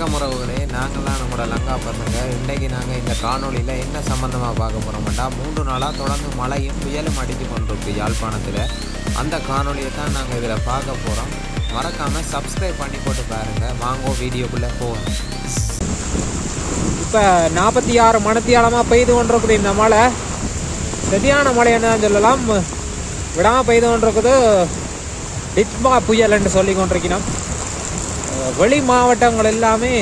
வணக்கம் உறவுகளே நாங்கள்லாம் நம்மளோட லங்கா பசங்க. இன்றைக்கு நாங்கள் இந்த காணொளியில் என்ன சம்மந்தமாக பார்க்க போகிறோம்டா மூன்று நாளாக தொடர்ந்து மழையும் புயலும் அடித்து கொண்டிருக்கு யாழ்ப்பாணத்தில். அந்த காணொளியை தான் நாங்கள் இதில் பார்க்க போகிறோம் மறக்காமல் சப்ஸ்கிரைப் பண்ணி போட்டு பாருங்கள் வாங்கோ வீடியோக்குள்ளே போவோம். இப்போ நாற்பத்தி ஆறு மணத்தியாலமாக பெய்து கொண்டிருக்குது இந்த மழை. சரியான மழை என்னன்னு சொல்லலாம். விடாமல் பெய்து கொண்டிருக்குது. டிட்மா புயல்னு சொல்லி கொண்டிருக்கணும் வெளி மாவட்டங்கள் எல்லாமே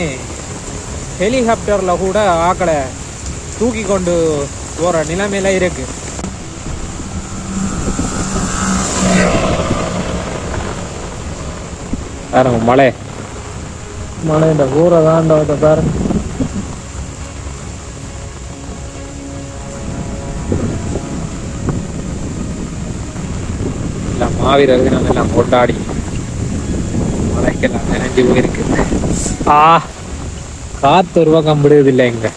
ஹெலிகாப்டரில் கூட ஆக்களை தூக்கி கொண்டு போகிற நிலைமையில இருக்கு. பாருங்க மழை மழை இந்த ஊரை தாண்டவத்தை பாருங்க. எல்லாம் மாவீரர் தினம் எல்லாம் கொண்டாடி மழைக்கெல்லாம் நினைஞ்சு போயிருக்கு ஆ காத்து ஒரு பக்கம் விடுவதில்லை இங்க.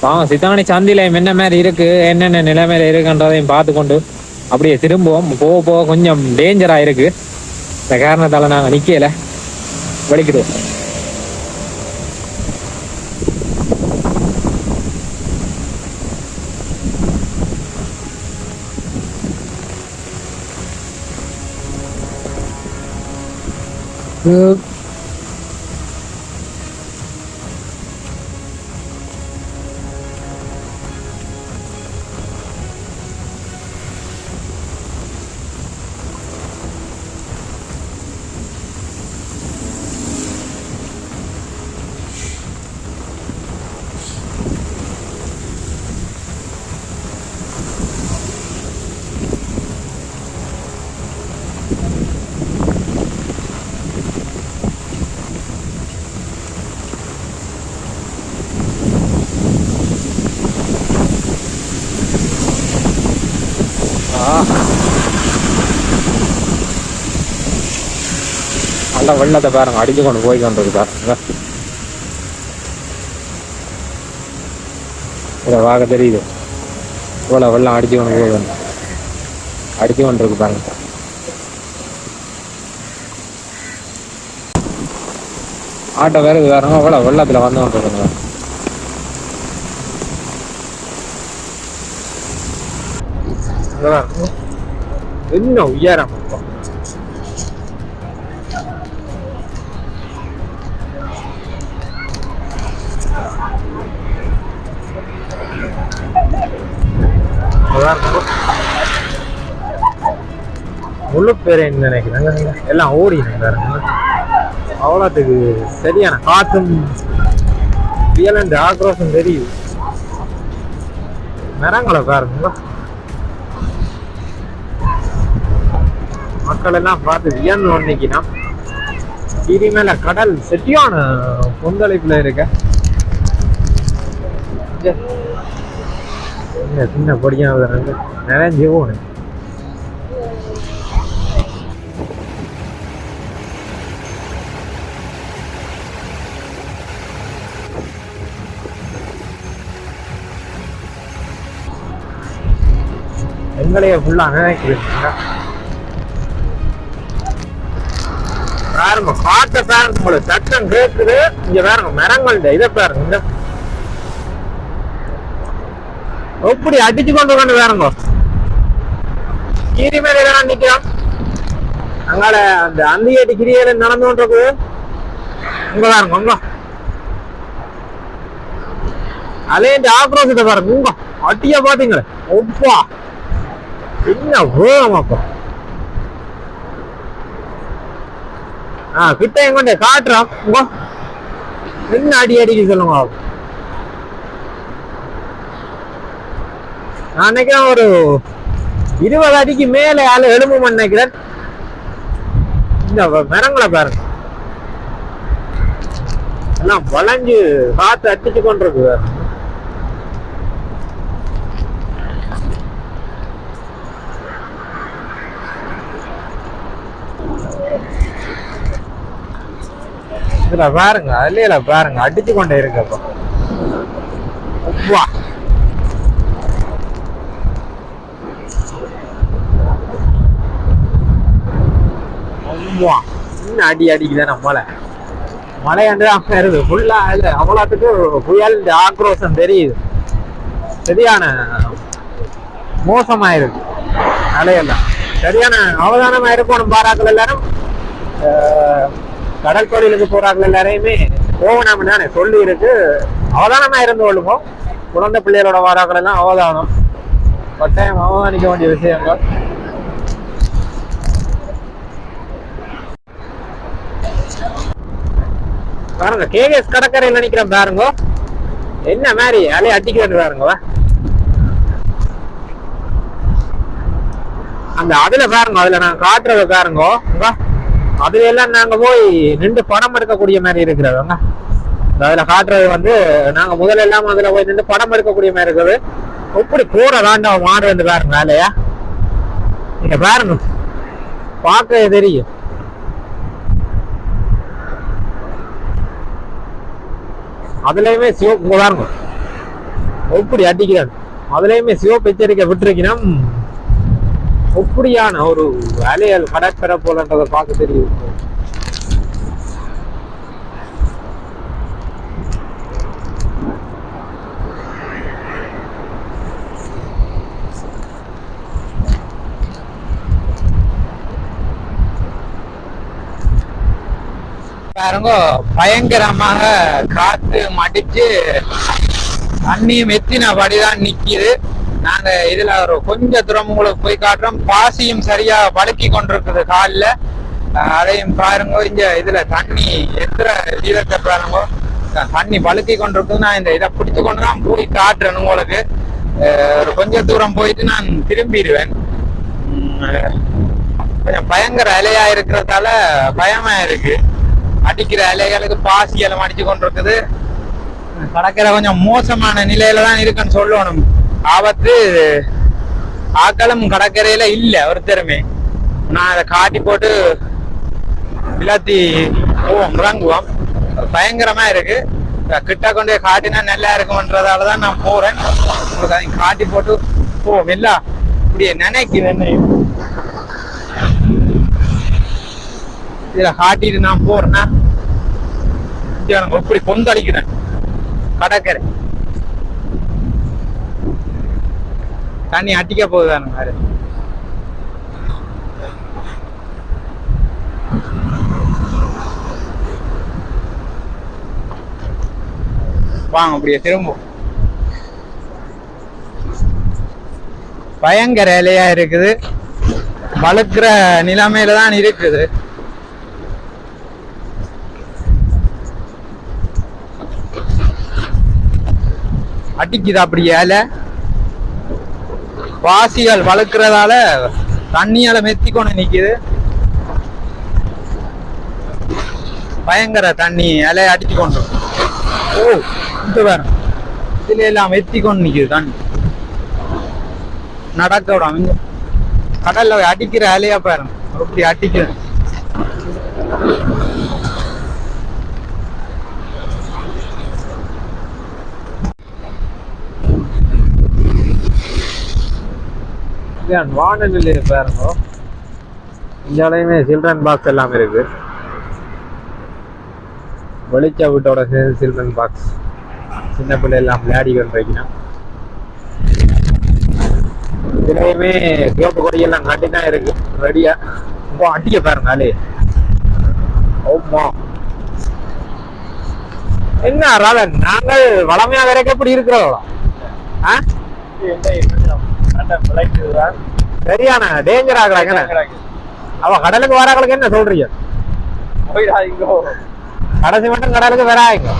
வாங்க சித்தாமணி சந்திலயம் என்ன மாதிரி இருக்கு என்னென்ன நிலைமையில இருக்குன்றதையும் பார்த்து கொண்டு அப்படியே திரும்புவோம். போக போக கொஞ்சம் டேஞ்சரா இருக்கு. இந்த காரணத்தால நாங்க நிக்கல. 嗯 அந்த வெள்ளத்தை பாருங்க அடிச்சு கொண்டு போய் கொண்டு பாருங்க. இதை வாக தெரியுது. இவ்வளோ வெள்ளம் அடிச்சு கொண்டு போகுது அடிச்சு கொண்டு இருக்கு பாருங்க. ஆட்டோ வேற இது வேறங்க இவ்வளோ வெள்ளத்தில் வந்து கொண்டிருக்குங்க. என்ன உயரம் இருக்கும் முழு பேர் என்ன நினைக்கிறாங்க எல்லாம் ஓடினாங்க அவ்வளோத்துக்கு சரியான காத்தும் வியலண்டு ஆக்ரோஷம் தெரியுது. மரங்களை பாருங்களா மக்கள் எல்லாம் பார்த்து வியந்து ஒன்னைக்குனா கீரி மேல கடல் செட்டியான கொந்தளிப்புல இருக்க. சின்ன பொடியாக நிறைஞ்சு போகணும் எங்களைய ஃபுல்லா நினைக்கிறீங்க பாருங்க காட்ட பாருங்க உங்களுக்கு சத்தம் கேட்குது இங்க பாருங்க மரங்கள்ட இதை பாருங்க இந்த. எப்படி அடிச்சு கொண்டு கொண்டு பாருங்க. கீரி மேல எதனா நிற்கிறோம். அங்கால அந்த அந்தியடி கிரியில நடந்து கொண்டிருக்கு உங்க பாருங்க உங்க அதே இந்த ஆக்ரோஷத்தை பாருங்க உங்க அட்டியா பாத்தீங்களே ஒப்பா என்ன வேகமாப்பா ஆ கிட்ட எங்கொண்டே காட்டுறோம் உங்க என்ன அடி அடிக்க சொல்லுங்க நான் நினைக்கிறேன் ஒரு இருபது அடிக்கு மேல ஆளு எலும்பு நினைக்கிறேன். இந்த மரங்களை பாருங்க. எல்லாம் வளைஞ்சு காத்து அடிச்சு கொண்டிருக்கு இதுல பாருங்க அதுல பாருங்க அடிச்சு கொண்டே இருக்கு சின்ன வா. இன்னும் அடி அடிக்குதானே மழை மழையாண்டு தான் வருது ஃபுல்லா இல்ல அவ்வளோத்துக்கு புயல் இந்த ஆக்ரோஷம் தெரியுது. சரியான மோசமாயிருக்கு. அலையெல்லாம் சரியான அவதானமா இருக்கணும் பாராக்கள் எல்லாரும். ஆஹ், போறாங்க எல்லாரையுமே போகணும்னு தானே சொல்லி இருக்கு அவதானமா இருந்து கொள்ளுவோம் குழந்தை பிள்ளைகளோட வாராக்கள் எல்லாம் அவதானம். கட்டாயம் அவதானிக்க வேண்டிய விஷயங்கள். பாருங்க கேஎஸ் கடற்கரையில் நினைக்கிறேன் பாருங்க. என்ன மாதிரி அலையை அட்டிக்கிறது பாருங்க. அந்த அதுல பாருங்க அதுல நான் காட்டுறத பாருங்க. வா. அதுல எல்லாம் நாங்க போய் நின்று படம் எடுக்கக்கூடிய மாதிரி இருக்கிறவங்க அதுல காட்டுறது வந்து நாங்க முதல்ல எல்லாம் அதுல போய் நின்று படம் எடுக்கக்கூடிய மாதிரி இருக்குது. எப்படி போற தாண்டா மாடுறது பாருங்க வேலையா நீங்க பாருங்க. பார்க்க தெரியும். அதுலயுமே சிவப்பு பாருங்க. எப்படி அடிக்கிறாங்க. அதுலயுமே சிவப்பு எச்சரிக்கை விட்டுருக்கணும். எப்படியான ஒரு வேலையால் கடற்பெற போலன்றதை பார்க்க தெரியும் பாருங்க பயங்கரமாக காத்து மடிச்சு தண்ணியும் எத்தினபடிதான் நிக்குது. நாங்க இதுல ஒரு கொஞ்ச தூரம் உங்களுக்கு போய் காட்டுறோம். பாசியும் சரியா வழுக்கி கொண்டிருக்குது காலில். அதையும் பாருங்க. இங்க இதுல தண்ணி எத்தனை வீரத்தை பாருங்க. தண்ணி வழுக்கி கொண்டிருக்குது நான் இந்த இதை பிடிச்சு கொண்டு தான் போய் காட்டுறேன் உங்களுக்கு. ஒரு கொஞ்ச தூரம் போயிட்டு நான் திரும்பிடுவேன். கொஞ்சம் பயங்கர அலையா இருக்கிறதால பயமா இருக்கு. அடிக்கிற அலைகளுக்கு பாசி எல்லாம் அடிச்சு கொண்டிருக்குது. கடற்கரை கொஞ்சம் மோசமான நிலையில தான் இருக்குன்னு சொல்லணும். ஆபத்து ஆக்களம் கடற்கரையில இல்ல ஒருத்தருமே. நான் அதை காட்டி போட்டு விளாத்தி போவோம் இறங்குவோம். பயங்கரமா இருக்கு. கிட்ட கொண்டு போய் காட்டினா நல்லா இருக்கும்ன்றதால தான் நான் போறேன். உங்களுக்கு அதை காட்டி போட்டு போவோம். இல்ல இப்படியே நினைக்குது என்னையும் இதுல காட்டிட்டு நான் போறேன்னா எனக்கு எப்படி கொந்தளிக்கிறேன். கடற்கரை. தண்ணி அட்டிக்க போகுதானு மாதிரி. வாங்க அப்படியே திரும்பும் பயங்கர இலையா இருக்குது. வளர்க்குற நிலைமையில தான் இருக்குது. அடிக்குது அப்படி ஏலை வாசிகள் வளர்க்கறதால தண்ணியால மெத்திக்கொண்டு நிக்குது. பயங்கர தண்ணி இலை அடிச்சு கொண்டு ஓ இந்த வேற இதுல எல்லாம் மெத்திக்கொண்டு நிக்குது தண்ணி. நடக்க விடாம கடல்ல அடிக்கிற இலையா பாருங்க அப்படி அடிக்குது. இதான் வானநிலை பாருங்க. இந்தாலையுமே சில்ட்ரன் பாக்ஸ் எல்லாம் இருக்கு. வெளிச்ச வீட்டோட சேர்ந்து சில்ட்ரன் பாக்ஸ் சின்ன பிள்ளை எல்லாம் விளையாடி கொண்டிருக்கணும் இதுலையுமே சிவப்பு கொடியெல்லாம் கட்டி தான் இருக்கு ரெடியா இப்போ அடிக்க பாருங்க அலே. ஓமா என்ன ராதன் நாங்கள் வளமையாக இருக்க எப்படி இருக்கிறோம். ஆ? சரியான டேஞ்சர் ஆகுறாங்க அவ கடலுக்கு வராங்களுக்கு என்ன சொல்றீங்க? கடைசி மட்டும் கடலுக்கு வராங்க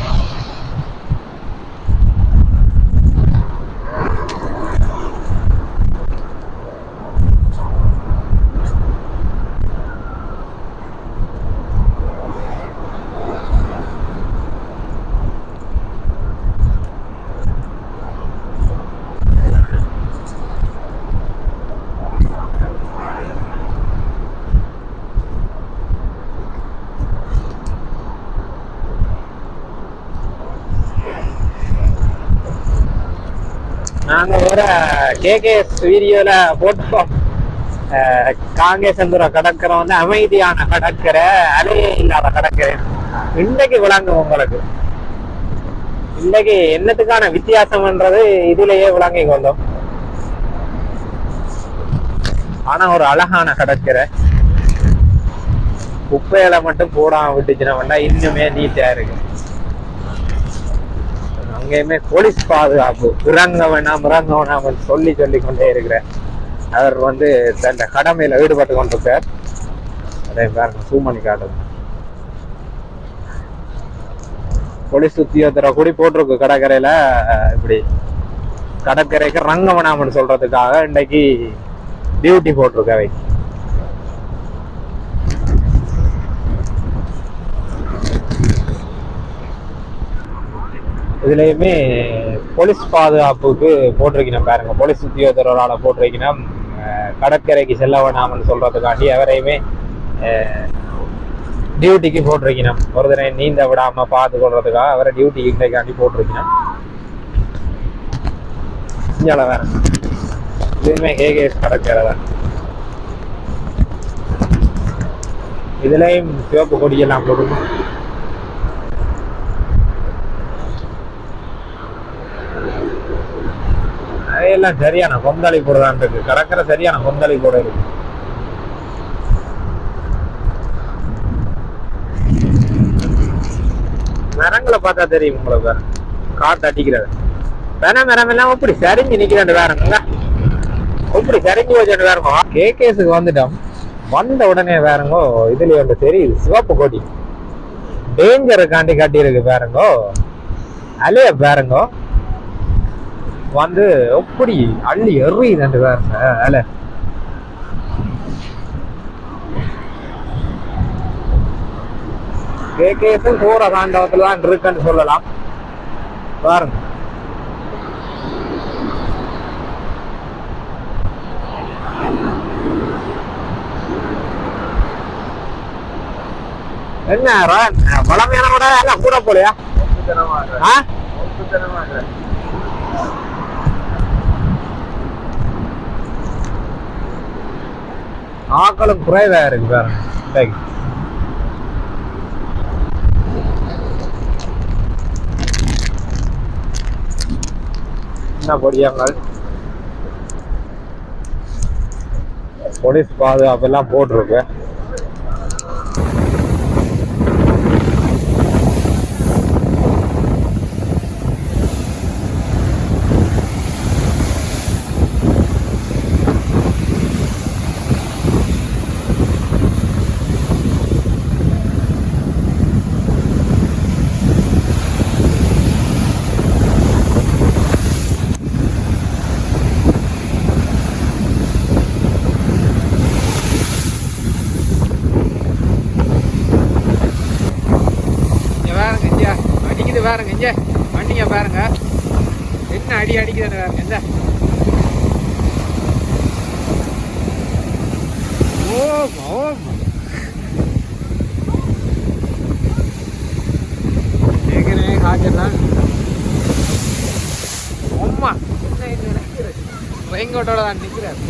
நாங்க கேகேஎஸ் வீடியோல போட்டோம். காங்கேசந்துர கடற்கரை வந்து அமைதியான கடற்கரை அலையே இல்லாத கடற்கரை. இன்னைக்கு விளங்கும் உங்களுக்கு. இன்னைக்கு என்னத்துக்கான வித்தியாசம்ன்றது இதுலயே விளங்கி கொண்டோம் ஆனா ஒரு அழகான கடற்கரை. குப்பையில மட்டும் போடாம விட்டுச்சுன்னா இன்னுமே நீட்டா இருக்கு. எங்கேயுமே போலீஸ் பாதுகாப்பு இறங்க வேணாம் இறங்க வேணாம் சொல்லி சொல்லி கொண்டே இருக்கிறேன். அவர் வந்து தன் கடமையில ஈடுபட்டு கொண்டிருக்கார். அதே பாருங்க சூமணி காட்டுது போலீஸ் உத்தியோகத்தரை கூடி போட்டிருக்கு கடற்கரையில. இப்படி கடற்கரைக்கு ரங்க வேணாம்னு சொல்றதுக்காக இன்னைக்கு டியூட்டி போட்டிருக்கு இதுலேயுமே போலீஸ் பாதுகாப்புக்கு போட்டிருக்கணும் பாருங்க. போலீஸ் உத்தியோகத்தரோட போட்டிருக்கணும். கடற்கரைக்கு செல்ல வேணாம்னு சொல்றதுக்காண்டி அவரையுமே டியூட்டிக்கு போட்டிருக்கணும். ஒரு தடவை நீந்த விடாம பார்த்து கொள்றதுக்காக அவரை டியூட்டிக்கு இன்றைக்காண்டி போட்டிருக்கணும். இங்கே வேற. இதுவுமே கேகேஎஸ் கடற்கரை தான். இதுலேயும் சிவப்பு கொடியெல்லாம் போட்டுருக்கோம் கரையெல்லாம் சரியான கொந்தளி போடுதான் இருக்கு கடற்கரை சரியான கொந்தளி போட இருக்கு. மரங்களை பார்த்தா தெரியும் உங்களுக்கு வேற. காத்து அடிக்கிறது. வேணா மரம் எல்லாம் எப்படி சரிஞ்சு நிக்கிறேன் வேறங்க எப்படி சரிஞ்சு வச்சுட்டு வேறங்க கேகேஸுக்கு வந்துட்டோம். வந்த உடனே வேறங்கோ இதுல ஒன்று தெரியுது. சிவப்பு கொடி. காண்டி கட்டியிருக்கு பாருங்கோ அலைய பாருங்கோ வந்து எப்படி அள்ளி எறியுது பாருங்க அலை. கேகேஸும் கூற தாண்டவத்துல தான் இருக்குன்னு சொல்லலாம். பாருங்க. என்ன எல்லாம் கூட போலையா? ஆ? ஆக்களும் குறைவா இருக்கு பாருங்க என்ன பொடியாங்கள் போலீஸ் பாதுகாப்பு எல்லாம் போட்டிருக்கு இங்க பாருங்க இங்க அடிக்குது பாருங்க இங்க. வண்டிங்க பாருங்க. என்ன அடி அடிக்குதுன்னு பாருங்க இந்த. ஓம் ஓம் ஏற்கனவே காய்ச்சல் அம்மா. என்ன இது நினைக்கிறது ரெயின்கோட்டோட தான் நிற்கிறார்